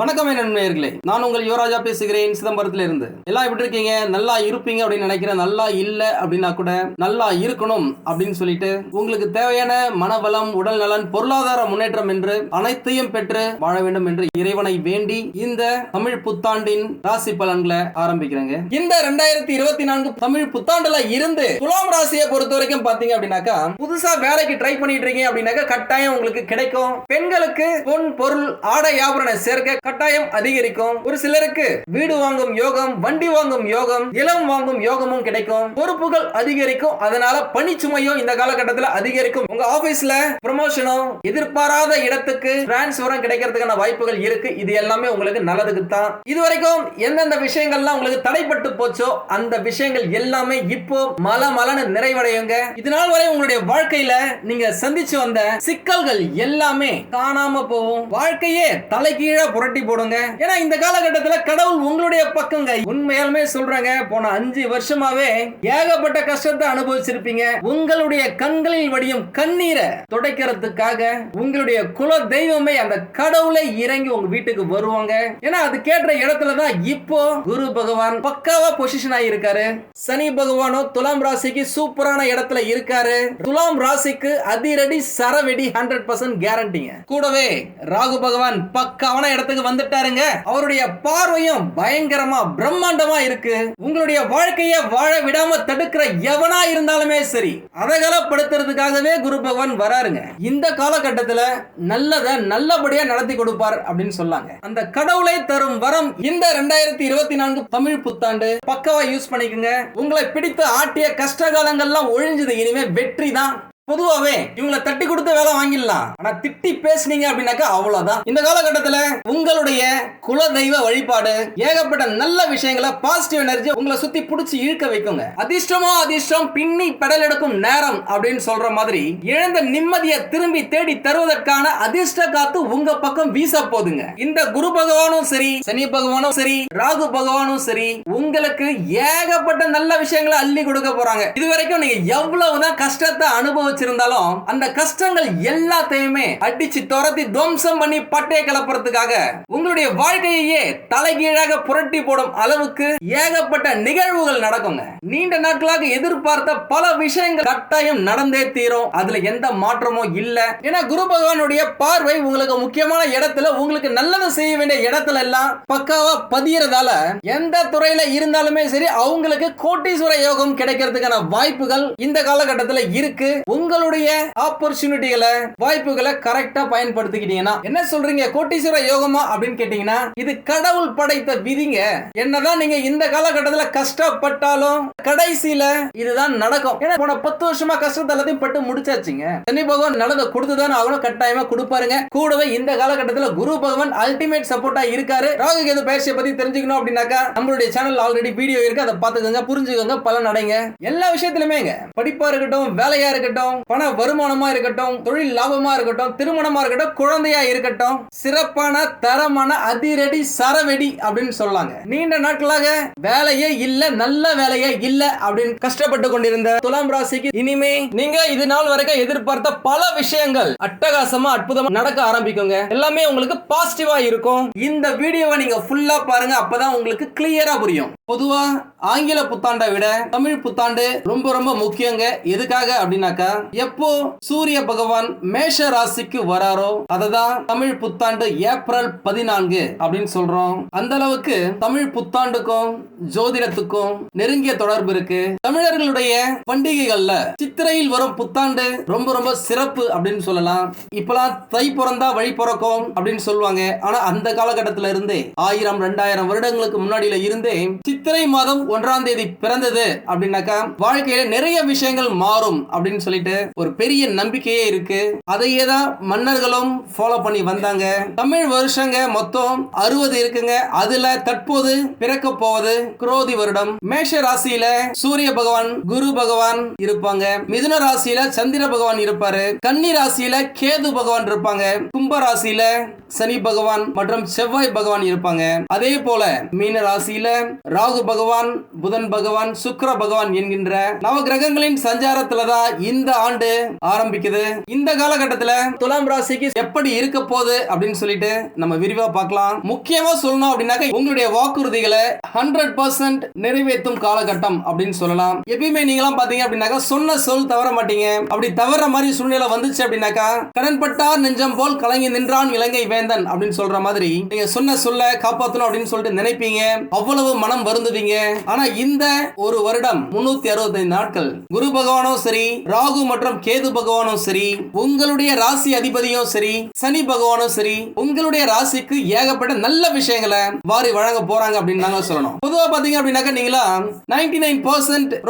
வணக்கம் நண்பர்களே. நான் உங்கள் யுவராஜா பேசுகிறேன். சிதம்பரத்துல இருந்து எல்லாம் எப்படி இருக்கீங்க? நல்லா இருப்பீங்க அப்படின்னு நினைக்கிறேன். நல்லா இல்ல அப்படின்னா கூட நல்லா இருக்கணும் அப்படின்னு சொல்லிட்டு உங்களுக்கு தேவையான மனவளம் உடல் நலன் பொருளாதார முன்னேற்றம் என்று அனைத்தையும் பெற்று வாழ வேண்டும் என்று இறைவனை வேண்டி இந்த தமிழ் புத்தாண்டின் ராசி பலன்களை ஆரம்பிக்கிறேங்க. இந்த ரெண்டாயிரத்தி இருபத்தி நான்கு தமிழ் புத்தாண்டுல இருந்து துலாம் ராசியை பொறுத்த வரைக்கும் பாத்தீங்க அப்படின்னாக்கா புதுசா வேலைக்கு ட்ரை பண்ணிட்டு இருக்கீங்க அப்படின்னாக்கா கட்டாயம் உங்களுக்கு கிடைக்கும். பெண்களுக்கு பொன் பொருள் ஆடை ஆபரண சேர்க்க கட்டாயம் அதிகரிக்கும். ஒரு சிலருக்கு வீடு வாங்கும் யோகம் வண்டி வாங்கும் யோகம் இளம் வாங்கும் யோகமும் கிடைக்கும். பொறுப்புகள் அதிகரிக்கும். அதனால பணிச்சுமையும் இந்த காலகட்டத்தில் அதிகரிக்கும். உங்க ஆபீஸ்ல ப்ரமோஷனும் எதிர்பாராத இடத்துக்கு டிரான்ஸ்பரும் கிடைக்கிறதுக்கான வாய்ப்புகள் இருக்கு. இது எல்லாமே உங்களுக்கு நல்லதுக்கு தான் இது வரைக்கும் எந்தெந்த விஷயங்கள்லாம் உங்களுக்கு தடைப்பட்டு போச்சோ அந்த விஷயங்கள் எல்லாமே இப்போ மல மலன்னு நிறைவடையுங்க இதனால் வரை உங்களுடைய வாழ்க்கையில நீங்க சந்திச்சு வந்த சிக்கல்கள் எல்லாமே காணாம போகும். வாழ்க்கையே தலைகீழா புரட்டி போடுங்க. ஏன்னா இந்த காலகட்டத்தில் கடவுள் உங்களுடைய பக்கங்க. உண்மையாலுமே சொல்றாங்க போன அஞ்சு வருஷமாவே ஏகப்பட்ட கஷ்டத்தை அனுபவிச்சிருப்பீங்க. உங்களுடைய கண்களில் வடியும் கண்ணீரை துடைக்கிறதுக்காக உங்களுடைய குல தெய்வமே அந்த கடவுளை இறங்கி உங்க வீட்டுக்கு வருவாங்க. ஏன்னா அது கேட்ட இடத்துல தான் இப்போ குரு பகவான் பக்காவா பொசிஷன் ஆகியிருக்காரு சனி பகவானோ துலாம் ராசிக்கு சூப்பரான இடத்துல இருக்காரு. துலாம் ராசிக்கு அதிரடி சரவெடி ஹண்ட்ரட் பர்சன்ட் கேரண்டிங்க கூடவே ராகு பகவான் பக்காவான இடத்துக்கு வந்துட்டாருங்க. அவருடைய பார்வையும் பயங்கரமா பிரம்மாண்டமா இருக்கு. உங்களுடைய வாழ்க்கைய வாழ விடாம தடுக்கிற எவனா இருந்தாலுமே சரி அதகலப்படுத்துறதுக்காகவே குரு பகவான் வராருங்க. இந்த காலகட்டத்துல நல்லத நல்லபடியா நடத்தி கொடுப்பார் அப்படின்னு சொல்லாங்க. அந்த கடவுளை தரும் வரம் இந்த ரெண்டாயிரத்தி இருபத்தி நான்கு தமிழ் புத்தாண்டு. பக்கவா யூஸ் பண்ணிக்கோங்க. உங்களை பிடித்து ஆட்டிய கஷ்ட காலங்கள்லாம் ஒழிஞ்சது. இனிமே வெற்றி தான். பொதுவாவே இவங்களை தட்டி கொடுத்து வேலை வாங்கிடலாம். ஆனா திட்டி பேசுனீங்க அப்படின்னாக்கா அவ்வளவுதான். இந்த காலகட்டத்துல உங்களுடைய குல தெய்வ வழிபாடு ஏகப்பட்ட நல்ல விஷயங்களை பாசிட்டிவ் எனர்ஜி உங்களை சுத்தி புடிச்சு இழுக்க வைக்குங்க. அதிர்ஷ்டமோ அதிர்ஷ்டம் பின்னி பெடல் எடுக்கும் நேரம் அப்படின்னு சொல்ற மாதிரி இழந்த நிம்மதியை திரும்பி தேடி தருவதற்கான அதிர்ஷ்ட காத்து உங்க பக்கம் வீச போதுங்க இந்த குரு பகவானும் சரி சனி பகவானும் சரி ராகு பகவானும் சரி உங்களுக்கு ஏகப்பட்ட நல்ல விஷயங்களை அள்ளி கொடுக்க போறாங்க. இதுவரைக்கும் நீங்க எவ்வளவுதான் கஷ்டத்தை அனுபவிச்சிருந்தாலும் அந்த கஷ்டங்கள் எல்லாத்தையுமே அடிச்சு துரத்தி துவம்சம் பண்ணி பட்டையை கலப்புறதுக்காக உங்களுடைய வாழ்க்கையே தலைகீழாக புரட்டி போடும் அளவுக்கு ஏகப்பட்ட நிகழ்வுகள் நடக்குங்க. நீண்ட நாட்களாக எதிர்பார்த்த பல விஷயங்கள் கட்டாயம் நடந்தே தீரும். அதுல எந்த மாற்றமும் இல்ல. ஏன்னா குரு பகவானுடைய பார்வை உங்களுக்கு முக்கியமான இடத்துல உங்களுக்கு நல்லது செய்ய வேண்டிய இடத்துல எல்லாம் பக்காவா பதியறதால எந்த துறையில இருந்தாலுமே சரி அவங்களுக்கு கோட்டீஸ்வர யோகம் கிடைக்கிறதுக்கான வாய்ப்புகள் இந்த காலகட்டத்துல இருக்கு. உங்களுடைய ஆப்பர்ச்சுனிட்டிகளை வாய்ப்புகளை கரெக்டா பயன்படுத்திக்கிட்டீங்கன்னா என்ன சொல்றீங்க? கோட்டீஸ்வர யோகமா அப்படின்னு கேட்டீங்கன்னா இது கடவுள் படைத்த விதிங்க. என்னதான் நீங்க இந்த காலகட்டத்துல கஷ்டப்பட்டாலும் கடைசியில இதுதான் நடக்கும். ஏன்னா போன பத்து வருஷமா கஷ்டத்தை எல்லாத்தையும் பட்டு முடிச்சாச்சுங்க. சனி பகவான் நல்லதை கொடுத்துதான் அவனும் கட்டாயமா கொடுப்பாருங்க. கூடவே இந்த காலகட்டத்துல குரு பகவான் அல்டிமேட் சப்போர்ட்டா இருக்காரு. ராகு கேது பயிற்சியை பத்தி தெரிஞ்சுக்கணும் அப்படின்னாக்கா நம்மளுடைய சேனல் ஆல்ரெடி வீடியோ இருக்கு. அதை பார்த்துக்கோங்க புரிஞ்சுக்கோங்க பலன் அடைங்க. எல்லா விஷயத்திலுமேங்க படிப்பா இருக்கட்டும் வேலையா இருக்கட்டும் பண வருமானமா இருக்கட்டும் தொழில் லாபமா இருக்கட்டும் திருமணமா இருக்கட்டும் குழந்தையா இருக்கட்டும் சிறப்பான தரமான அதிரடி சரவெடி அப்படின்னு சொல்லாங்க. நீண்ட நாட்களாக வேலையே இல்ல நல்ல வேலையே இல்ல அப்படின்னு கஷ்டப்பட்டு கொண்டிருந்த துலாம் ராசிக்கு இனிமே நீங்க இது நாள் வரைக்கும் எதிர்பார்த்த பல விஷயங்கள் அட்டகாசமா அற்புதமா நடக்க ஆரம்பிக்குங்க. எல்லாமே உங்களுக்கு பாசிட்டிவா இருக்கும். இந்த வீடியோவை நீங்க ஃபுல்லா பாருங்க அப்பதான் உங்களுக்கு கிளியரா புரியும். பொதுவா ஆங்கில புத்தாண்டை விட தமிழ் புத்தாண்டு ரொம்ப ரொம்ப முக்கியங்க. எதுக்காக அப்படின்னாக்கா எப்போ சூரிய பகவான் மேஷ ராசிக்கு வராரோ அததான் தமிழ் புத்தாண்டு ஏப்ரல் பதினான்கு அப்படின்னு சொல்றோம். அந்த அளவுக்கு தமிழ் புத்தாண்டுக்கும் ஜோதிடத்துக்கும் நெருங்கிய தொடர்பு இருக்கு. தமிழர்களுடைய பண்டிகைகள்ல சித்திரையில் வரும் புத்தாண்டு ரொம்ப ரொம்ப சிறப்பு அப்படின்னு சொல்லலாம். இப்பெல்லாம் தை பிறந்தா வழி பிறக்கும் அப்படின்னு சொல்லுவாங்க. ஆனா அந்த காலகட்டத்தில இருந்தே ஆயிரம் ரெண்டாயிரம் வருடங்களுக்கு முன்னாடியில இருந்தே சித்திரை மாதம் ஒன்றாம் தேதி பிறந்தது அப்படின்னாக்கா வாழ்க்கையில நிறைய விஷயங்கள் மாறும் அப்படின்னு சொல்லிட்டு ஒரு பெரிய நம்பிக்கையே இருக்கு. அதையே தான் மன்னர்களும் ஃபாலோ பண்ணி வந்தாங்க. தமிழ் வருஷங்க மொத்தம் அறுபது இருக்குங்க. அதுல தற்போது பிறக்க போவது குரோதி வருடம். மேஷ ராசியில சூரிய பகவான் குரு பகவான் இருப்பாங்க. மிதுன ராசியில சந்திர பகவான் இருப்பாரு. கன்னி ராசியில கேது பகவான் இருப்பாங்க. கும்ப ராசியில சனி பகவான் மற்றும் செவ்வாய் பகவான் இருப்பாங்க. அதே போல மீன ராசியில ராகு பகவான் புதன் பகவான் சுக்கிர பகவான் என்கின்ற நவ கிரகங்களின் சஞ்சாரத்துலதான் இந்த ஆண்டு ஆரம்பிக்குது. இந்த காலகட்டத்துல துலாம் ராசிக்கு எப்படி இருக்க போகுது அப்படின்னு சொல்லிட்டு நம்ம விரிவா பார்க்கலாம். முக்கியமா சொல்லணும் அப்படின்னாக்க உங்களுடைய வாக்குறுதிகளை ஹண்ட்ரட் பர்சன்ட் நிறைவேற்றும் காலகட்டம் அப்படின்னு சொல்லலாம். எப்பயுமே நீங்களாம் பாத்தீங்க அப்படின்னாக்கா சொன்ன சொல் தவற மாட்டீங்க. அப்படி தவற மாதிரி சூழ்நிலை வந்துச்சு அப்படின்னாக்கா கடன்பட்டார் நெஞ்சம் போல் கலங்கி நின்றான் இலங்கை வேந்தன் அப்படின்னு சொல்ற மாதிரி நீங்க சொன்ன சொல்ல காப்பாத்தணும் அப்படின்னு சொல்லிட்டு நினைப்பீங்க. அவ்வளவு மனம் வருந்துவீங்க. ஆனா இந்த ஒரு வருடம் முன்னூத்தி அறுபத்தி நாட்கள் குரு பகவானும் சரி ராகு மற்றும் கேது பகவானும் சரி உங்களுடைய ராசி அதிபதியும் சரி சனி பகவானும் சரி உங்களுடைய ராசிக்கு ஏகப்பட்ட நல்ல விஷயங்களை வாரி வழங்க போறாங்க அப்படின்னு நாங்க சொல்லணும். பொதுவா பாத்தீங்க அப்படின்னாக்கா நீங்களா நைன்டி நைன்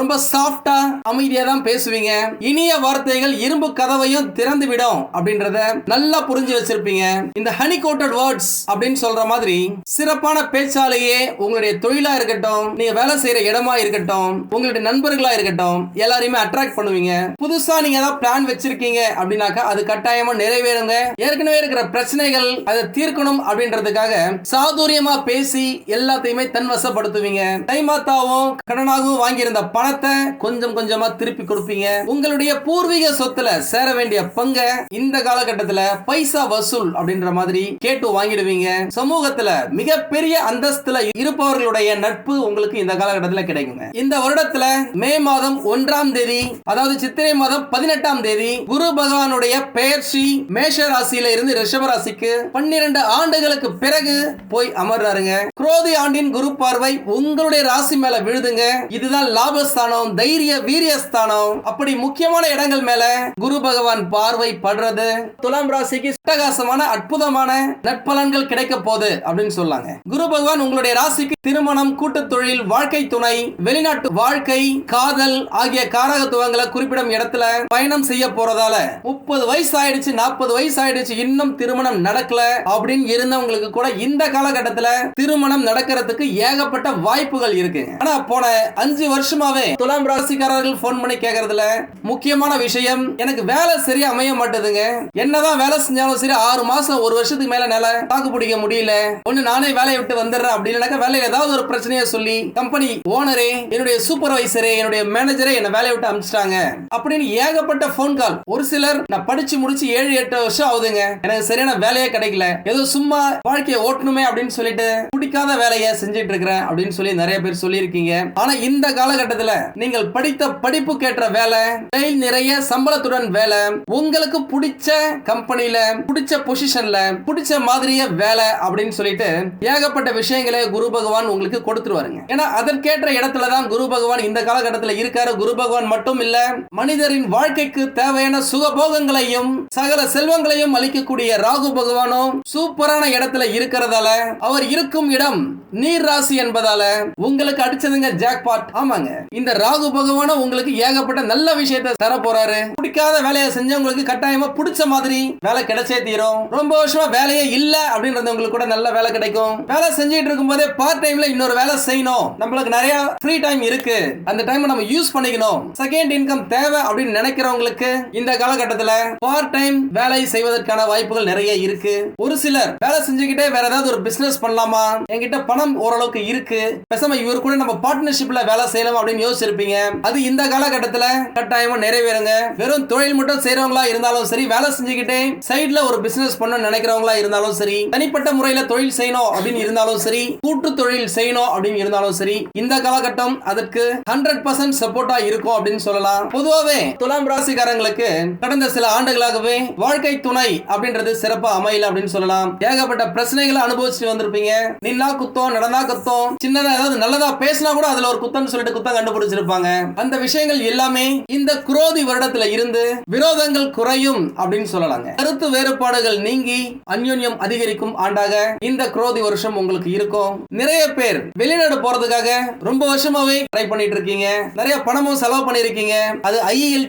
ரொம்ப சாஃப்டா அமைதியா தான் பேசுவீங்க. இனிய வார்த்தைகள் இரும்பு கதவையும் திறந்து விடும் அப்படின்றத நல்லா புரிஞ்சு வச்சிருப்பீங்க. இந்த ஹனி கோட்டட் வேர்ட்ஸ் அப்படின்னு சொல்ற மாதிரி சிறப்பான பேச்சாலேயே உங்களுடைய தொழிலா இருக்கட்டும் நீங்க வேலை செய்யற இடமா இருக்கட்டும் உங்களுடைய நண்பர்களா இருக்கட்டும் எல்லாரையுமே அட்ராக்ட் பண்ணுவீங்க. புதுசா நீங்க ஏதாவது பிளான் வச்சிருக்கீங்க அப்படின்னாக்கா அது கட்டாயமா நிறைவேறுங்க. ஏற்கனவே இருக்கிற பிரச்சனைகள் அதை தீர்க்கணும் அப்படின்றதுக்காக சாதுரியமா பேசி எல்லாத்தையுமே தன்வசப்படுத்துவீங்க. தைமாத்தாவும் கடனாகவும் வாங்கியிருந்த பணத்தை கொஞ்சம் கொஞ்சமா திருப்பி கொடுப்பீங்க. உங்களுடைய பூர்வீக சொத்துல சேர வேண்டிய பங்க இந்த காலகட்டத்துல பைசா வசூல் அப்படின்ற மாதிரி கேட்டு வாங்கிடுவீங்க. சமூகத்துல மிகப்பெரிய அந்தஸ்துல இருப்பவர்களுடைய நட்பு உங்களுக்கு இந்த காலகட்டத்தில் கிடைக்குங்க. இந்த வருடத்துல மே மாதம் ஒன்றாம் தேதி அதாவது சித்திரை மாதம் மாதம் பதினெட்டாம் தேதி குரு பகவானுடைய பெயர்ச்சி மேஷ ராசியில இருந்து ரிஷப ராசிக்கு பன்னிரண்டு ஆண்டுகளுக்கு பிறகு போய் அமர்றாருங்க. குரோதி ஆண்டின் குரு பார்வை உங்களுடைய ராசி மேல விழுதுங்க. இதுதான் லாபஸ்தானம் தைரிய வீரியஸ்தானம். அப்படி முக்கியமான இடங்கள் மேல குரு பகவான் பார்வை படுறது. துலாம் ராசிக்கு அட்டகாசமான அற்புதமான நற்பலன்கள் கிடைக்க போகுது அப்படின்னு சொல்லாங்க. குரு பகவான் உங்களுடைய ராசிக்கு திருமணம் கூட்டு தொழில் வாழ்க்கை துணை வெளிநாட்டு வாழ்க்கை காதல் ஆகிய காரகத்துவங்களை குறிப்பிடும் இடத்துல பயணம் செய்ய போறதால முப்பது வயசு ஆயிடுச்சு நாற்பது வயசு ஆயிடுச்சு இன்னும் திருமணம் நடக்கல அப்படின்னு இருந்தவங்களுக்கு கூட இந்த காலகட்டத்துல திருமணம் நடக்கிறதுக்கு ஏகப்பட்ட வாய்ப்புகள் இருக்கு. ஆனா போன அஞ்சு வருஷமாவே துலாம் ராசிக்காரர்கள் போன் பண்ணி கேக்குறதுல முக்கியமான விஷயம் எனக்கு வேலை சரியா அமைய மாட்டேதுங்க. என்னதான் வேலை செஞ்சாலும் சரி ஆறு மாசம் ஒரு வருஷத்துக்கு மேல நில தாக்கு பிடிக்க முடியல. ஒண்ணு நானே வேலையை விட்டு வந்துடுறேன் அப்படின்னு வேலையில ஏதாவது ஒரு பிரச்சனையை சொல்லி கம்பெனி ஓனரே என்னுடைய சூப்பர்வைசரே என்னுடைய மேனேஜரே என்ன வேலையை விட்டு அனுப்பிச்சிட்டாங்க அப்படின்னு ஏகப்பட்ட போன் கால் ஒரு சிலர் நான் படிச்சு முடிச்சு ஏழு எட்டு வருஷம் ஆகுதுங்க. எனக்கு சரியான வேலையே கிடைக்கல. ஏதோ சும்மா வாழ்க்கையை ஓட்டணுமே அப்படின்னு சொல்லிட்டு பிடிக்காத வேலையை செஞ்சுட்டு இருக்கிறேன் அப்படின்னு சொல்லி நிறைய பேர் சொல்லியிருக்கீங்க. ஆனா இந்த காலகட்டத்துல நீங்கள் படித்த படிப்பு கேட்ட வேலை கையில் நிறைய சம்பளத்துடன் வேலை உங்களுக்கு பிடிச்ச கம்பெனியில பிடிச்ச பொசிஷன்ல பிடிச்ச மாதிரியே வேலை அப்படின்னு சொல்லிட்டு ஏகப்பட்ட விஷயங்களை குரு பகவான் உங்களுக்கு கொடுத்துருவாருங்க. ஏன்னா அதற்கேற்ற இடத்துல தான் குரு பகவான் இந்த காலகட்டத்தில் இருக்காரு. குரு பகவான் மட்டும் இல்ல மனிதரின் வாழ்க்கைக்கு தேவையான சுகபோகங்களையும் சகல செல்வங்களையும் அளிக்கக்கூடிய ராகு பகவானும் சூப்பரான இடத்துல இருக்கிறதால அவர் இருக்கும் இடம் நீர் ராசி என்பதால உங்களுக்கு அடிச்சதுங்க ஜாக்பாட் ஆமாங்க. இந்த ராகு பகவானும் உங்களுக்கு ஏகப்பட்ட நல்ல விஷயத்தை தர போறாரு பிடிக்காத வேலையை செஞ்சவங்களுக்கு கட்டாயமா பிடிச்ச மாதிரி வேலை கிடைச்சே தீரும். ரொம்ப வருஷமா வேலையே இல்ல அப்படின்றவங்களுக்கு கூட நல்ல வேலை கிடைக்கும். வேலை செஞ்சுட்டு இருக்கும் போதே பார்ட் டைம்ல இன்னொரு வேலை செய்யணும். நம்மளுக்கு நிறைய ஃப்ரீ டைம் இருக்கு. அந்த டைம் நம்ம யூஸ் பண்ணிக்கணும். செகண்ட் இன்கம் தேவை அப்படின்னு நினைக்கிறவங்களுக்கு இந்த காலகட்டத்துல பார்ட் டைம் வேலை செய்வதற்கான வாய்ப்புகள் நிறைய இருக்கு. ஒரு சிலர் வேலை செஞ்சுக்கிட்டே வேற ஏதாவது ஒரு பிசினஸ் பண்ணலாமா? என்கிட்ட பணம் ஓரளவுக்கு இருக்கு. பேசாம இவர் கூட நம்ம பார்ட்னர்ஷிப்ல வேலை செய்யலாம் அப்படின்னு யோசிச்சிருப்பீங்க. அது இந்த காலகட்டத்துல கட்டாயமா நிறைவேறுங்க. வெறும் தொழில் மட்டும் செய்யறவங்களா இருந்தாலும் சரி வேலை செஞ்சுக்கிட்டே சைட்ல ஒரு பிசினஸ் பண்ணணும் நினைக்கிறவங்களா இருந்தாலும் சரி தனிப்பட்ட முறையில தொழில் செய்யணும் அப்படின்னு இருந்தாலும் சரி கூட்டு தொழில் செய்யணும் அப்படின்னு இருந்தாலும் சரி இந்த காலகட்டம் அதற்கு ஹண்ட்ரட் பர்சன்ட் சப்போர்ட்டா இருக்கும் அப்படின்னு சொல்லலாம். பொதுவாவே துலாம் ராசிக்காரங்களுக்கு கடந்த சில ஆண்டுகளாகவே வாழ்க்கை துணை அப்படின்றது சிறப்பா அமையல அப்படின்னு சொல்லலாம். ஏகப்பட்ட பிரச்சனைகளை அனுபவிச்சுட்டு வந்திருப்பீங்க. நின்னா குத்தம் நடந்தா குத்தம் சின்னதா ஏதாவது நல்லதா பேசினா கூட அதுல ஒரு குத்தம் சொல்லிட்டு குத்தம் கண்டுபிடிச்சிருப்பாங்க. அந்த விஷயங்கள் எல்லாமே இந்த குரோதி வருடத்துல இருந்து விரோதங்கள் குறையும் அப்படின்னு சொல்லலாங்க. கருத்து வேறுபாடுகள் நீங்கி அந்யோன்யம் அதிகரிக்கும் ஆண்டாக இந்த குரோதி வருஷம் உங்களுக்கு இருக்கும். நிறைய பேர் வெளிநாடு போறதுக்காக ரொம்ப வருஷமாவே ட்ரை பண்ணிட்டு இருக்கீங்க. நிறைய பணமும் செலவு பண்ணிருக்கீங்க. அது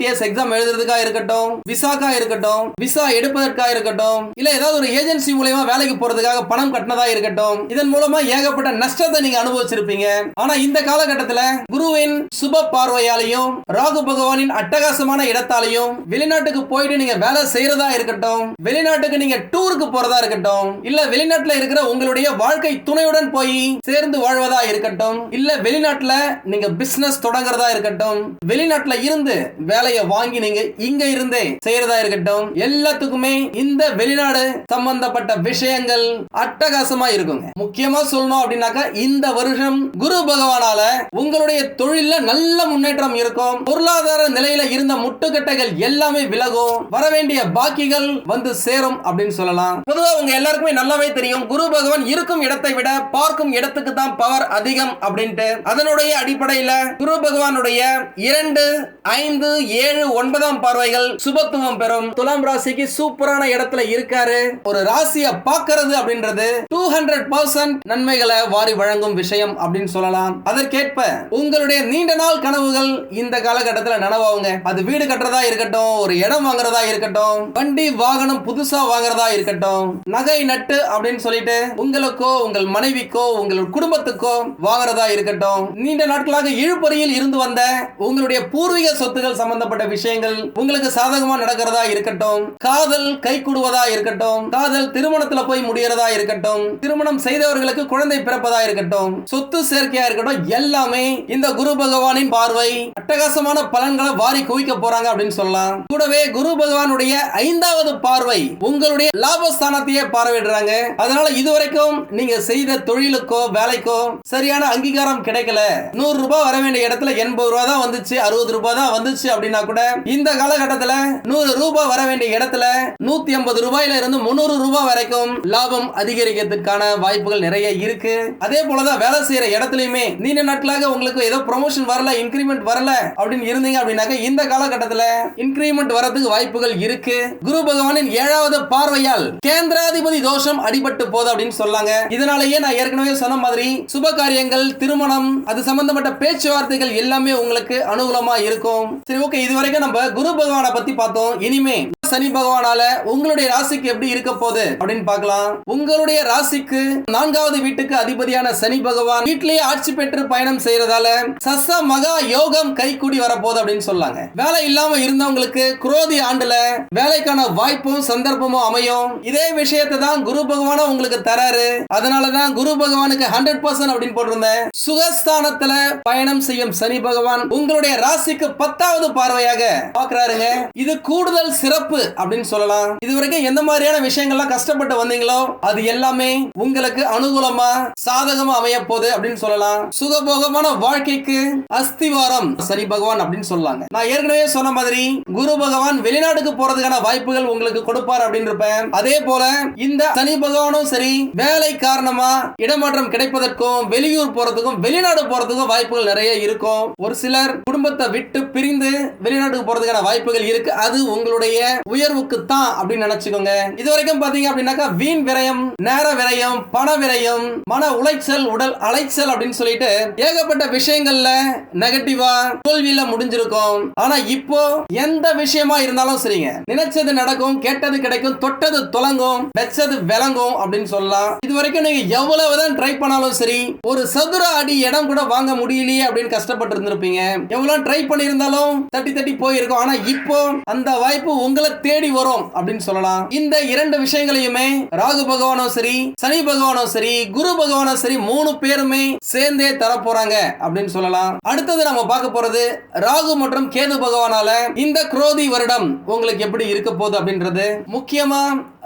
ஐபிஎஸ் எக்ஸாம் எழுதுறதுக்காக இருக்கட்டும் விசாக்கா இருக்கட்டும் விசா எடுப்பதற்காக இருக்கட்டும் இல்ல ஏதாவது ஒரு ஏஜென்சி மூலயமா வேலைக்கு போறதுக்காக பணம் கட்டினதா இருக்கட்டும் இதன் மூலமா ஏகப்பட்ட நஷ்டத்தை நீங்க அனுபவிச்சிருப்பீங்க. ஆனா இந்த காலகட்டத்துல குருவின் சுப பார்வையாலையும் ராகு பகவானின் அட்டகாசமான இடத்தாலையும் வெளிநாட்டுக்கு போயிட்டு நீங்க வேலை செய்யறதா இருக்கட்டும் வெளிநாட்டுக்கு நீங்க டூருக்கு போறதா இருக்கட்டும் இல்ல வெளிநாட்டுல இருக்கிற உங்களுடைய வாழ்க்கை துணையுடன் போய் சேர்ந்து வாழ்வதா இருக்கட்டும் இல்ல வெளிநாட்டுல நீங்க பிசினஸ் தொடங்குறதா இருக்கட்டும் வெளிநாட்டுல இருந்து வேலை வேலையை வாங்கி நீங்க இங்க இருந்தே செய்யறதா இருக்கட்டும் எல்லாத்துக்குமே இந்த வெளிநாடு சம்பந்தப்பட்ட விஷயங்கள் அட்டகாசமா இருக்குங்க. முக்கியமா சொல்லணும் அப்படின்னாக்கா இந்த வருஷம் குரு பகவானால உங்களுடைய தொழில நல்ல முன்னேற்றம் இருக்கும். பொருளாதார நிலையில இருந்த முட்டுக்கட்டைகள் எல்லாமே விலகும். வர வேண்டிய பாக்கிகள் வந்து சேரும் அப்படின்னு சொல்லலாம். பொதுவா உங்க எல்லாருக்குமே நல்லாவே தெரியும் குரு பகவான் இருக்கும் இடத்தை விட பார்க்கும் இடத்துக்கு தான் பவர் அதிகம் அப்படின்ட்டு. அதனுடைய அடிப்படையில குரு பகவானுடைய இரண்டு ஐந்து ஏழு ஒன்பதாம் பார்வைகள் சுபத்துவம் பெறும். துலாம் ராசிக்கு சூப்பரான இடத்துல இருக்காரு. ஒரு ராசியை பாக்குறது அப்படின்றது டூ ஹண்ட்ரட் பர்சன்ட் நன்மைகளை வாரி வழங்கும் விஷயம் அப்படின்னு சொல்லலாம். அதற்கேற்ப உங்களுடைய நீண்ட நாள் கனவுகள் இந்த காலகட்டத்தில் நனவாகுங்க. அது வீடு கட்டுறதா இருக்கட்டும் ஒரு இடம் வாங்குறதா இருக்கட்டும் வண்டி வாகனம் புதுசா வாங்குறதா இருக்கட்டும் நகை நட்டு அப்படின்னு சொல்லிட்டு உங்களுக்கோ உங்கள் மனைவிக்கோ உங்கள் குடும்பத்துக்கோ வாங்குறதா இருக்கட்டும். நீண்ட நாட்களாக இழுபறியில் இருந்து வந்த உங்களுடைய பூர்வீக சொத்துகள் சம்பந்தப்பட்ட விஷயங்கள் உங்களுக்கு சாதகமா நடக்கிறதா இருக்கட்டும். காதல் கை கூடுவதா இருக்கட்டும். காதல் திருமணத்துல போய் முடியறதா இருக்கட்டும். திருமணம் செய்தவர்களுக்கு குழந்தை பிறப்பதா இருக்கட்டும். சொத்து சேர்க்கையா இருக்கட்டும் எல்லாமே இந்த குரு பகவானின் பார்வை. அட்டகாசமான பலன்களை வாரி குவிக்க போறாங்க அப்படின்னு சொல்லலாம். கூடவே குரு பகவானுடைய ஐந்தாவது பார்வை உங்களுடைய லாபஸ்தானத்தையே பார்வையிடுறாங்க. அதனால இதுவரைக்கும் நீங்க செய்த தொழிலுக்கோ வேலைக்கோ சரியான அங்கீகாரம் கிடைக்கல. நூறு ரூபாய் வர வேண்டிய இடத்துல எண்பது ரூபாய் தான் வந்துச்சு அறுபது ரூபாய் தான் வந்துச்சு அப்படின்னா கூட இந்த காலகட்டத்துல நூறு ரூபாய் வர வேண்டிய இடத்துல நூத்தி ஐம்பது ரூபாயில இருந்து முன்னூறு ரூபாய் வரைக்கும் லாபம் அதிகரிக்கிறதுக்கான வாய்ப்புகள் நிறைய இருக்கு. அதே போலதான் வேலை செய்யற இடத்துலயுமே நீண்ட நாட்களாக உங்களுக்கு ஏதோ ப்ரொமோஷன் வரல இன்கிரிமெண்ட் வரல அப்படின்னு இருந்தீங்க அப்படின்னாக்க இந்த காலகட்டத்துல இன்கிரிமெண்ட் வரதுக்கு வாய்ப்புகள் இருக்கு. குரு பகவானின் ஏழாவது பார்வையால் கேந்திராதிபதி தோஷம் அடிபட்டு போகுது அப்படின்னு சொல்லாங்க. இதனாலேயே நான் ஏற்கனவே சொன்ன மாதிரி சுப காரியங்கள் திருமணம் அது சம்பந்தப்பட்ட பேச்சுவார்த்தைகள் எல்லாமே உங்களுக்கு அனுகூலமா இருக்கும். சரி ஓகே இது வரைக்கும் நம்ம குரு பகவானை பத்தி பார்த்தோம். இனிமே சனி பகவானால உங்களுடைய ராசிக்கு எப்படி இருக்க போகுது அப்படின்னு பார்க்கலாம். உங்களுடைய ராசிக்கு நான்காவது வீட்டுக்கு அதிபதியான சனி பகவான் வீட்டிலேயே ஆட்சி பெற்று பயணம் செய்யறதால சச மகா யோகம் கை கூடி வரப்போகுது அப்படின்னு சொல்லாங்க. வேலை இல்லாம இருந்தவங்களுக்கு குரோதி ஆண்டுல வேலைக்கான வாய்ப்பும் சந்தர்ப்பமும் அமையும். இதே விஷயத்தை தான் குரு பகவானும் உங்களுக்கு தராரு. அதனாலதான் குரு பகவானுக்கு ஹண்ட்ரட் பர்சன்ட் அப்படின்னு போட்டிருந்தேன். சுகஸ்தானத்துல பயணம் செய்யும் சனி பகவான் உங்களுடைய ராசிக்கு பத்தாவது பார்வையாக பாக்குறாருங்க இது கூடுதல் சிறப்பு அப்படின்னு சொல்லலாம். இதுவரைக்கும் எந்த மாதிரியான விஷயங்கள்லாம் கஷ்டப்பட்டு வந்தீங்களோ அது எல்லாமே உங்களுக்கு அனுகூலமா சாதகமா அமைய போகுது அப்படின்னு சொல்லலாம். சுகபோகமான வாழ்க்கைக்கு அஸ்திவாரம் சனி பகவான் அப்படின்னு சொல்லாங்க. நான் ஏற்கனவே சொன்ன மாதிரி குரு பகவான் வெளிநாட்டுக்கு போறதுக்கான வாய்ப்புகள் உங்களுக்கு கொடுப்பார் அப்படின்னு இருப்பேன் அதே போல இந்த சனி பகவானும் சரி வேலை காரணமா இடமாற்றம் கிடைப்பதற்கும் வெளியூர் போறதுக்கும் வெளிநாடு போறதுக்கும் வாய்ப்புகள் நிறைய இருக்கும். ஒரு சிலர் குடும்பத்தை விட்டு பிரிந்து வெளிநாட்டுக்கு போறதுக்கான வாய்ப்புகள் இருக்கு. அது உங்களுடைய உயர்வுக்கு தான் அப்படின்னு நினைச்சுக்கோங்க. இது வரைக்கும் பாத்தீங்க அப்படின்னாக்கா வீண் விரயம் நேர விரயம் பண விரயம் மன உளைச்சல் உடல் அலைச்சல் அப்படின்னு சொல்லிட்டு ஏகப்பட்ட விஷயங்கள்ல நெகட்டிவா தோல்வியில முடிஞ்சிருக்கும். ஆனா இப்போ எந்த விஷயமா இருந்தாலும் சரிங்க. நினைச்சது நடக்கும் கேட்டது கிடைக்கும் தொட்டது தொலங்கும் வெச்சது விளங்கும் அப்படின்னு சொல்லலாம். இது வரைக்கும் நீங்க எவ்வளவுதான் ட்ரை பண்ணாலும் சரி ஒரு சதுர அடி இடம் கூட வாங்க முடியலையே அப்படின்னு கஷ்டப்பட்டு இருந்திருப்பீங்க. எவ்வளவு ட்ரை பண்ணியிருந்தாலும் தட்டி தட்டி போயிருக்கும். ஆனா இப்போ அந்த வாய்ப்பு உங்களை தேடி வரும் அப்படின்னு சொல்லலாம். இந்த இரண்டு விஷயங்களையுமே ராகு பகவானும் சரி சனி பகவானும் சரி குரு பகவானும் சரி மூணு பேருமே சேர்ந்தே தர போறாங்க அப்படின்னு சொல்லலாம். அடுத்தது நம்ம பார்க்க போறது ராகு மற்றும் கேது பகவானால இந்த குரோதி வருடம் உங்களுக்கு எப்படி இருக்க போகுது அப்படின்றது. முக்கியமா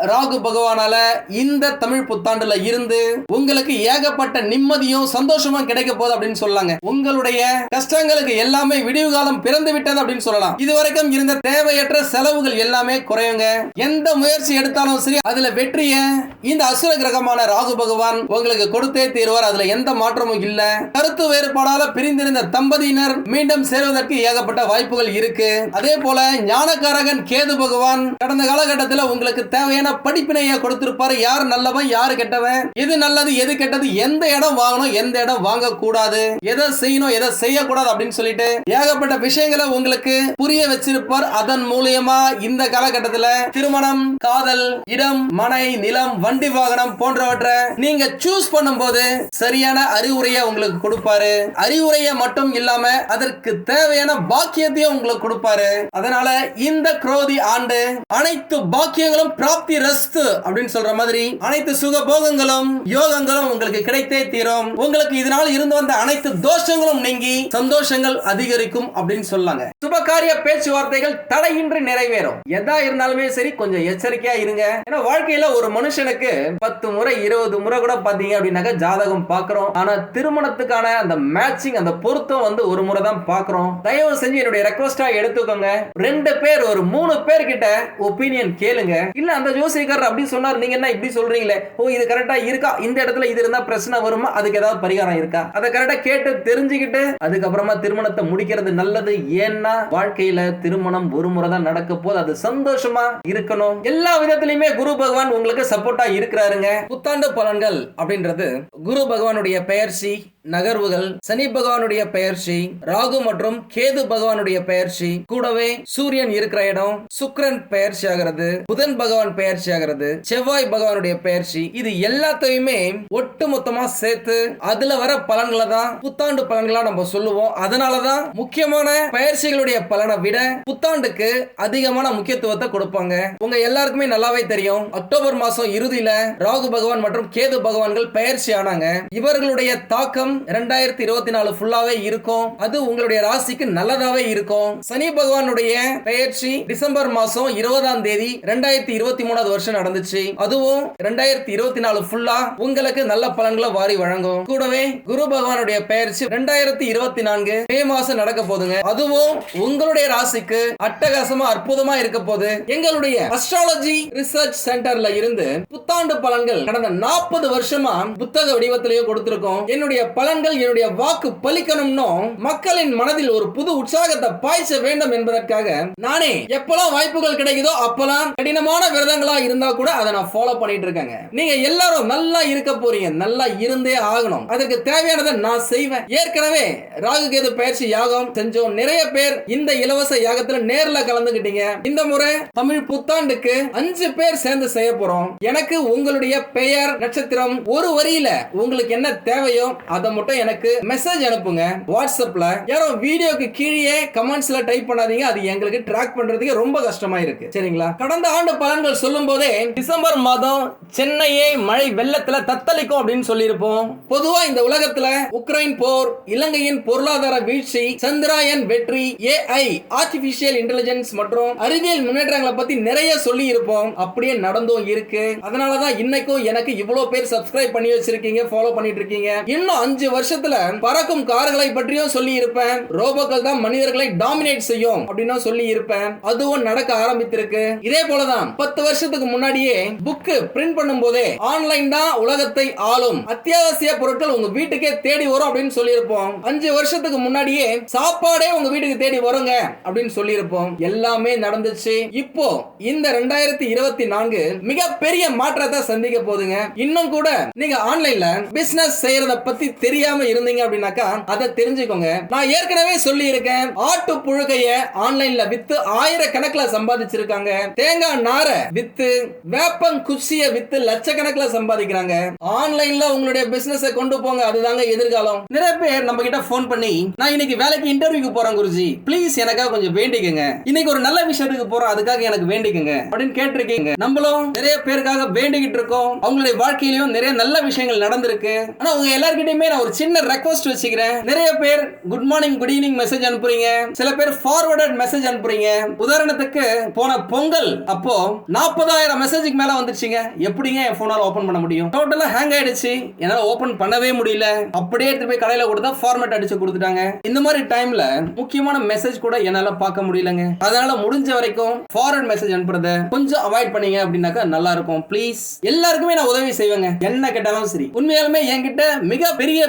ராகு பகவானால இந்த தமிழ் புத்தாண்டுல இருந்து உங்களுக்கு ஏகப்பட்ட நிம்மதியும் சந்தோஷமும் கிடைக்க போகுது அப்படின்னு சொல்லாங்க. உங்களுடைய கஷ்டங்களுக்கு எல்லாமே விடிவு காலம் பிறந்து விட்டது அப்படின்னு சொல்லலாம். இதுவரைக்கும் இருந்த தேவையற்ற செலவுகள் எல்லாமே குறையுங்க. எந்த முயற்சி எடுத்தாலும் சரி அதுல வெற்றிய இந்த அசுர கிரகமான ராகு பகவான் உங்களுக்கு கொடுத்தே தீர்வார். அதுல எந்த மாற்றமும் இல்ல. கருத்து வேறுபாடால பிரிந்திருந்த தம்பதியினர் மீண்டும் சேர்வதற்கு ஏகப்பட்ட வாய்ப்புகள் இருக்கு. அதே போல ஞானக்காரகன் கேது பகவான் கடந்த காலகட்டத்தில் உங்களுக்கு தேவையான என்ன படிப்பினைய கொடுத்திருப்பாரு. யார் நல்லவன் யார் கெட்டவன்? எது நல்லது எது கெட்டது? எந்த இடம் வாங்கணும் எந்த இடம் வாங்க கூடாது எதை செய்யணும் எதை செய்யக்கூடாது அப்படின்னு சொல்லிட்டு ஏகப்பட்ட விஷயங்களை உங்களுக்கு புரிய வச்சிருப்பார். அதன் மூலியமா இந்த காலகட்டத்தில் திருமணம் காதல் இடம் மனை நிலம் வண்டி வாகனம் போன்றவற்றை நீங்க சூஸ் பண்ணும்போது சரியான அறிவுரையை உங்களுக்கு கொடுப்பாரு. அறிவுரையை மட்டும் இல்லாம அதற்கு தேவையான பாக்கியத்தையும் உங்களுக்கு கொடுப்பாரு. அதனால இந்த குரோதி ஆண்டு அனைத்து பாக்கியங்களும் பிராப்தி ரஸ்து அப்படின்னு சொல்ற மாதிரி அனைத்து சுக போகங்களும் யோகங்களும் உங்களுக்கு கிடைத்தே தீரும். உங்களுக்கு இதனால் இருந்து வந்த அனைத்து தோஷங்களும் நீங்கி சந்தோஷங்கள் அதிகரிக்கும் அப்படின்னு சொல்லாங்க. சுபகாரிய பேச்சுவார்த்தைகள் தடையின்றி நிறைவேறும். எதா இருந்தாலுமே சரி கொஞ்சம் எச்சரிக்கையா இருங்க. ஏன்னா வாழ்க்கையில ஒரு மனுஷனுக்கு பத்து முறை இருபது முறை கூட பாத்தீங்க அப்படின்னாக்க ஜாதகம் பாக்குறோம். ஆனா திருமணத்துக்கான அந்த மேட்சிங் அந்த பொருத்தம் வந்து ஒரு முறை தான் பாக்குறோம். தயவு செஞ்சு என்னுடைய ரெக்வஸ்டா எடுத்துக்கோங்க. ரெண்டு பேர் ஒரு மூணு பேர் கிட்ட ஒப்பீனியன் கேளுங்க. இல்ல அந்த ஜோசியக்காரர் அப்படி சொன்னார். நீங்க என்ன இப்படி சொல்றீங்களே? ஓ இது கரெக்டா இருக்கா? இந்த இடத்துல இது இருந்தா பிரச்சனை வருமா? அதுக்கு ஏதாவது பரிகாரம் இருக்கா? அதை கரெக்டா கேட்டு தெரிஞ்சுக்கிட்டு அதுக்கப்புறமா திருமணத்தை முடிக்கிறது நல்லது. ஏன்னா வாழ்க்கையில திருமணம் ஒரு முறை தான் நடக்க போது அது சந்தோஷமா இருக்கணும். எல்லா விதத்திலுமே குரு பகவான் உங்களுக்கு சப்போர்ட்டா இருக்கிறாருங்க. புத்தாண்டு பலன்கள் அப்படின்றது குரு பகவானுடைய பெயர்ச்சி நகர்வுகள் சனி பகவானுடைய பெயர்ச்சி ராகு மற்றும் கேது பகவானுடைய பெயர்ச்சி கூடவே சூரியன் இருக்கிற இடம் சுக்ரன் பெயர்ச்சி ஆகிறது புதன் பகவான் பெயர்ச்சி ஆகிறது செவ்வாய் பகவானுடைய பெயர்ச்சி இது எல்லாத்தையுமே ஒட்டு மொத்தமா சேர்த்து அதுல வர பலன்களை தான் புத்தாண்டு பலன்களா நம்ம சொல்லுவோம். அதனாலதான் முக்கியமான பயிற்சிகளுடைய பலனை விட புத்தாண்டுக்கு அதிகமான முக்கியத்துவத்தை கொடுப்பாங்க. உங்க எல்லாருக்குமே நல்லாவே தெரியும். அக்டோபர் மாசம் இறுதியில ராகு பகவான் மற்றும் கேது பகவான்கள் பெயர்ச்சி ஆனாங்க. இவர்களுடைய தாக்கம் இரண்டாயிரத்தி இருபத்தி நாலு ஃபுல்லாவே இருக்கும். அது உங்களுடைய ராசிக்கு நல்லதாவே இருக்கும். சனி பகவானுடைய பெயர்ச்சி டிசம்பர் மாசம் இருபதாம் தேதி ரெண்டாயிரத்தி இருபத்தி மூணாவது வருஷம் நடந்துச்சு. அதுவும் ரெண்டாயிரத்தி இருபத்தி நாலு ஃபுல்லா உங்களுக்கு நல்ல பலன்களை வாரி வழங்கும். கூடவே குரு பகவானுடைய பெயர்ச்சி ரெண்டாயிரத்தி இருபத்தி நான்கு மே மாசம் நடக்க போதுங்க. அதுவும் உங்களுடைய ராசிக்கு அட்டகாசமா அற்புதமா இருக்க போது. எங்களுடைய அஸ்ட்ராலஜி ரிசர்ச் சென்டர்ல இருந்து புத்தாண்டு பலன்கள் கடந்த நாற்பது வருஷமா புத்தக வடிவத்திலேயே கொடுத்திருக்கோம். என்னுடைய பலன்கள் என்னுடைய வாக்கு பலிக்கணும்னு மக்களின் மனதில் ஒரு புது உற்சாகத்தை பாய்ச்ச வேண்டும் என்பதற்காக நானே எப்பெல்லாம் வாய்ப்புகள் கிடைக்குதோ அப்பெல்லாம் கடினமான விரதங்களா இருந்தா கூட அதை நான் ஃபாலோ பண்ணிட்டு இருக்கேங்க. நீங்க எல்லாரும் நல்லா இருக்க போறீங்க. நல்லா இருந்தே ஆகணும். அதற்கு தேவையானதை நான் செய்வேன். ஏற்கனவே ராகு கேது பயிற்சி யாகம் செஞ்சோம். நிறைய பேர் இந்த இலவச யாகத்துல நேர்ல கலந்துகிட்டீங்க. இந்த முறை தமிழ் புத்தாண்டுக்கு அஞ்சு பேர் சேர்ந்து செய்ய போறோம். எனக்கு உங்களுடைய பெயர் நட்சத்திரம் ஒரு வரியில உங்களுக்கு என்ன தேவையோ அதை மட்டும் எனக்கு மெசேஜ் அனுப்புங்க. வாட்ஸ்அப்ல யாரும் வீடியோக்கு கீழே கமெண்ட்ஸ்ல டைப் பண்ணாதீங்க. அது எங்களுக்கு ட்ராக் பண்றதுக்கு ரொம்ப கஷ்டமா இருக்கு. சரிங்களா? கடந்த ஆண்டு பலன்கள் சொல்லும் போதே டிசம்பர் மாதம் சென்னையே மழை வெள்ளத்துல தத்தளிக்கும் அப்படின்னு சொல்லியிருப்போம். பொதுவா இந்த உலகத்துல உக்ரைன் போர் இலங்கையின் பொருளாதார வீழ்ச்சி சந்திராயன் வெற்றி ஏஐ ஆர்டிபிஷியல் இன்டெலிஜென்ஸ் மற்றும் அறிவியல் முன்னேற்றங்களை பத்தி நிறைய சொல்லி இருப்போம் அப்படியே நடந்தும் இருக்கு. அதனாலதான் இன்னைக்கும் எனக்கு இவ்வளவு பேர் சப்ஸ்கிரைப் பண்ணி வச்சிருக்கீங்க ஃபாலோ பண்ணிட்டு இருக்கீங்க. இன்னும் அஞ்சு அஞ்சு வருஷத்துல பறக்கும் கார்களை பற்றியும் சொல்லி இருப்பேன் ரோபோக்கள் தான் மனிதர்களை டாமினேட் செய்யும் அப்படின்னு சொல்லி இருப்பேன் அதுவும் நடக்க ஆரம்பித்திருக்கு. இதே போலதான் பத்து வருஷத்துக்கு முன்னாடியே புக்கு பிரிண்ட் பண்ணும் போதே ஆன்லைன் தான் உலகத்தை ஆளும். அத்தியாவசிய பொருட்கள் உங்க வீட்டுக்கே தேடி வரும் அப்படின்னு சொல்லியிருப்போம். அஞ்சு வருஷத்துக்கு முன்னாடியே சாப்பாடே உங்க வீட்டுக்கு தேடி வருங்க அப்படின்னு சொல்லியிருப்போம். எல்லாமே நடந்துச்சு. இப்போ இந்த ரெண்டாயிரத்தி இருபத்தி நான்கு மிகப்பெரிய மாற்றத்தை சந்திக்க போகுதுங்க. இன்னும் கூட நீங்க ஆன்லைன்ல பிசினஸ் செய்யறத பத்தி தெரியாம இருந்தீங்க அப்படின்னாக்கா அதை தெரிஞ்சுக்கோங்க. நான் ஏற்கனவே சொல்லி இருக்கேன் ஆட்டு புழுகைய ஆன்லைன்ல வித்து ஆயிரக்கணக்கில் சம்பாதிச்சிருக்காங்க. தேங்காய் நாரை வித்து வேப்பம் குச்சிய வித்து லட்சக்கணக்கில் சம்பாதிக்கிறாங்க. ஆன்லைன்ல உங்களுடைய பிசினஸ் கொண்டு போங்க அதுதாங்க எதிர்காலம். நிறைய பேர் நம்ம கிட்ட ஃபோன் பண்ணி நான் இன்னைக்கு வேலைக்கு இன்டர்வியூக்கு போறேன் குருஜி. ப்ளீஸ் எனக்காக கொஞ்சம் வேண்டிக்கங்க. இன்னைக்கு ஒரு நல்ல விஷயத்துக்கு போறோம் அதுக்காக எனக்கு வேண்டிக்கங்க. அப்படின்னு கேட்டிருக்கீங்க. நம்மளும் நிறைய பேருக்காக வேண்டிக்கிட்டு இருக்கோம். அவங்களுடைய வாழ்க்கையிலும் நிறைய நல்ல விஷயங்கள் நடந்திருக்கு. ஆனா உங்க எல்லார்கிட்டயுமே நான் ஒரு சின்ன ரெக்வஸ்ட் வச்சுக்கிறேன். நிறைய பேர் good morning good evening message அனுப்புறீங்க. சில பேர் ஃபார்வர்டட் மெசேஜ் அனுப்புறீங்க. உதாரணத்துக்கு போன பொங்கல் அப்போ நாற்பதாயிரம் மெசேஜுக்கு மேல வந்துருச்சுங்க. எப்படிங்க என் போனால ஓபன் பண்ண முடியும்? டோட்டலா ஹேங் ஆயிடுச்சு. என்னால ஓபன் பண்ணவே முடியல. அப்படியே எடுத்து போய் கடையில கொடுத்தா ஃபார்மேட் அடிச்சு கொடுத்துட்டாங்க. இந்த மாதிரி டைம்ல முக்கியமான மெசேஜ் கூட என்னால பார்க்க முடியலங்க. அதனால முடிஞ்ச வரைக்கும் ஃபார்வர்ட் மெசேஜ் அனுப்புறத கொஞ்சம் அவாய்ட் பண்ணீங்க அப்படின்னாக்கா நல்லா இருக்கும். ப்ளீஸ் எல்லாருக்குமே நான் உதவி செய்வேங்க. என்ன கேட்டாலும் சரி. உண்மையாலுமே என்கிட்ட மிக பெரிய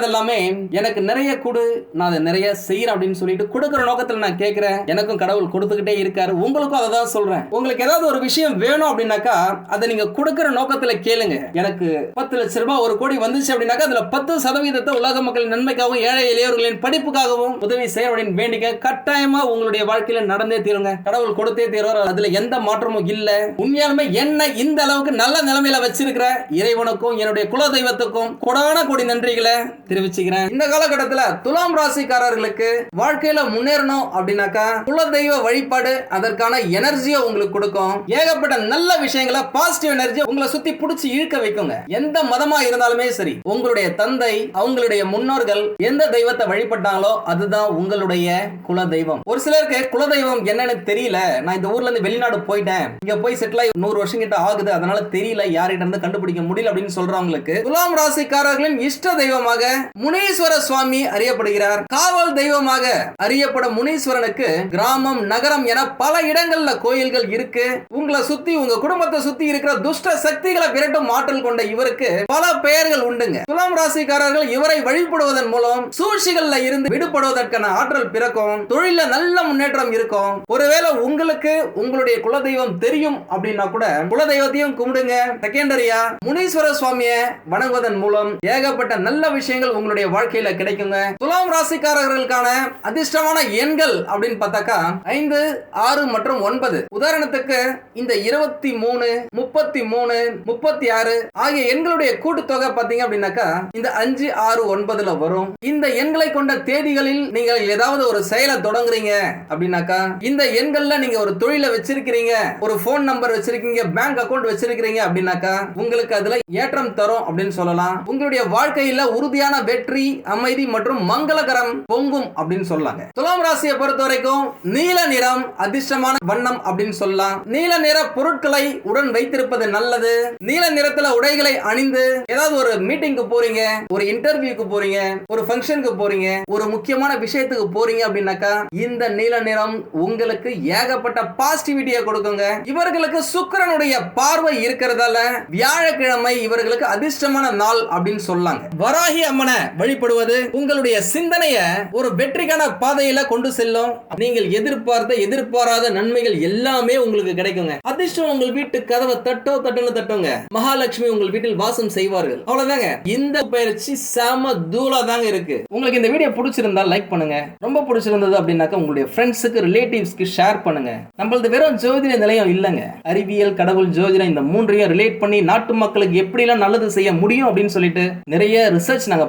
கேட்கறது எல்லாமே எனக்கு நிறைய கொடு நான் அதை நிறைய செய்யறேன் அப்படின்னு சொல்லிட்டு கொடுக்குற நோக்கத்துல நான் கேட்கிறேன். எனக்கும் கடவுள் கொடுத்துக்கிட்டே இருக்காரு. உங்களுக்கும் அதை தான் சொல்றேன். உங்களுக்கு ஏதாவது ஒரு விஷயம் வேணும் அப்படின்னாக்கா அதை நீங்க கொடுக்குற நோக்கத்துல கேளுங்க. எனக்கு பத்து லட்ச ரூபாய் ஒரு கோடி வந்துச்சு அப்படின்னாக்கா அதுல பத்து சதவீதத்தை உலக மக்களின் நன்மைக்காகவும் ஏழை இளையவர்களின் படிப்புக்காகவும் உதவி செய்ய அப்படின்னு வேண்டிக்க கட்டாயமா உங்களுடைய வாழ்க்கையில நடந்தே தீருங்க. கடவுள் கொடுத்தே தீர்வார். அதுல எந்த மாற்றமும் இல்ல. உண்மையாலுமே என்ன இந்த அளவுக்கு நல்ல நிலைமையில வச்சிருக்கிற இறைவனுக்கும் என்னுடைய குல தெய்வத்துக்கும் கொடான கோடி நன்றிகளை தெரிவிச்சுக்கிறேன். இந்த காலகட்டத்துல துலாம் ராசிக்காரர்களுக்கு வாழ்க்கையில முன்னேறணும் அப்படின்னாக்கா குல தெய்வ வழிபாடு அதற்கான எனர்ஜியை உங்களுக்கு கொடுக்கும். ஏகப்பட்ட நல்ல விஷயங்களை பாசிட்டிவ் எனர்ஜி உங்களை சுத்தி பிடிச்சி இழுக்க வைக்குங்க. எந்த மதமா இருந்தாலுமே சரி உங்களுடைய தந்தை அவங்களுடைய முன்னோர்கள் எந்த தெய்வத்தை வழிபட்டாங்களோ அதுதான் உங்களுடைய குல தெய்வம் ஒரு சிலருக்கு குல தெய்வம் என்னன்னு தெரியல. நான் இந்த ஊர்ல இருந்து வெளிநாடு போயிட்டேன். இங்க போய் செட்டில் ஆகி நூறு வருஷம் கிட்ட ஆகுது. அதனால தெரியல யார்கிட்ட இருந்து கண்டுபிடிக்க முடியல அப்படின்னு சொல்றவங்களுக்கு துலாம் ராசிக்காரர்களின் இஷ்ட தெய்வமாக முனீஸ்வர சுவாமி அறியப்படுகிறார். காவல் தெய்வமாக அறியப்படும் முனீஸ்வரனுக்கு கிராமம் நகரம் என பல இடங்கள்ல கோயில்கள் இருக்கு. உங்களை சுத்தி உங்க குடும்பத்தை சுத்தி இருக்கிற துஷ்ட சக்திகளை விரட்டும் ஆற்றல் கொண்ட இவருக்கு பல பெயர்கள் உண்டுங்க. துலாம் ராசிக்காரர்கள் இவரை வழிபடுவதன் மூலம் சூழ்ச்சிகள்ல இருந்து விடுபடுவதற்கான ஆற்றல் பிறக்கும். தொழில நல்ல முன்னேற்றம் இருக்கும். ஒருவேளை உங்களுக்கு உங்களுடைய குலதெய்வம் தெரியும் அப்படின்னா கூட குலதெய்வத்தையும் கும்பிடுங்க. செகண்டரியா முனீஸ்வர சுவாமியை வணங்குவதன் மூலம் ஏகப்பட்ட நல்ல விஷயங்கள் உங்களுடைய வாழ்க்கையில கிடைக்குங்க. துலாம் ராசிக்காரர்களுக்கான அதிர்ஷ்டமான எண்கள் அப்படின்னு பார்த்தாக்கா ஐந்து ஆறு மற்றும் ஒன்பது. உதாரணத்துக்கு இந்த இருபத்தி மூணு முப்பத்தி மூணு முப்பத்தி ஆறு ஆகிய எண்களுடைய கூட்டுத்தொகை பார்த்தீங்க அப்படின்னாக்கா இந்த அஞ்சு ஆறு ஒன்பதுல வரும். இந்த எண்களை கொண்ட தேதிகளில் நீங்கள் ஏதாவது ஒரு செயலை தொடங்குறீங்க அப்படின்னாக்கா இந்த எண்கள்ல நீங்க ஒரு தொழிலை வச்சிருக்கிறீங்க ஒரு போன் நம்பர் வச்சிருக்கீங்க பேங்க் அக்கௌண்ட் வச்சிருக்கிறீங்க அப்படின்னாக்கா உங்களுக்கு அதுல ஏற்றம் தரும் அப்படின்னு சொல்லலாம். உங்களுடைய வாழ்க்கையில உறுதியான வெற்றி அமைதி மற்றும் மங்களகரம் பொங்கும் அப்படின்னு சொல்லாங்க. துலாம் ராசியை பொறுத்த வரைக்கும் நீல நிறம் அதிர்ஷ்டமான வண்ணம் அப்படின்னு சொல்லலாம். நீல நிற பொருட்களை உடன் வைத்திருப்பது நல்லது. நீல நிறத்துல உடைகளை அணிந்து ஏதாவது ஒரு மீட்டிங்க்கு போறீங்க ஒரு இன்டர்வியூக்கு போறீங்க ஒரு ஃபங்க்ஷனுக்கு போறீங்க ஒரு முக்கியமான விஷயத்துக்கு போறீங்க அப்படின்னாக்கா இந்த நீல நிறம் உங்களுக்கு ஏகப்பட்ட பாசிட்டிவிட்டியை கொடுக்குங்க. இவர்களுக்கு சுக்கரனுடைய பார்வை இருக்கிறதால வியாழக்கிழமை இவர்களுக்கு அதிர்ஷ்டமான நாள் அப்படின்னு சொல்லாங்க. வராகி அம்மனை வழிபடுவது உங்களுடைய சிந்தனைய ஒரு வெற்றிக்கான பாதையில கொண்டு செல்லும். நீங்கள் எதிர்பார்த்த எதிர்பாராத நன்மைகள் எல்லாமே உங்களுக்கு கிடைக்குங்க. அதிர்ஷ்டம் உங்கள் வீட்டு கதவை தட்டோ தட்டுன்னு தட்டுங்க. மகாலட்சுமி உங்கள் வீட்டில் வாசம் செய்வார்கள். அவ்வளவுதாங்க. இந்த பயிற்சி செம தூளா தாங்க இருக்கு. உங்களுக்கு இந்த வீடியோ பிடிச்சிருந்தா லைக் பண்ணுங்க. ரொம்ப பிடிச்சிருந்தது அப்படின்னாக்கா உங்களுடைய ஃப்ரெண்ட்ஸுக்கு ரிலேட்டிவ்ஸ்க்கு ஷேர் பண்ணுங்க. நம்மளது வெறும் ஜோதிட நிலையம் இல்லைங்க. அறிவியல் கடவுள் ஜோதிடம் இந்த மூன்றையும் ரிலேட் பண்ணி நாட்டு மக்களுக்கு எப்படிலாம் நல்லது செய்ய முடியும் அப்படின்னு சொல்லிட்டு நிறைய ரிசர்ச் நாங்க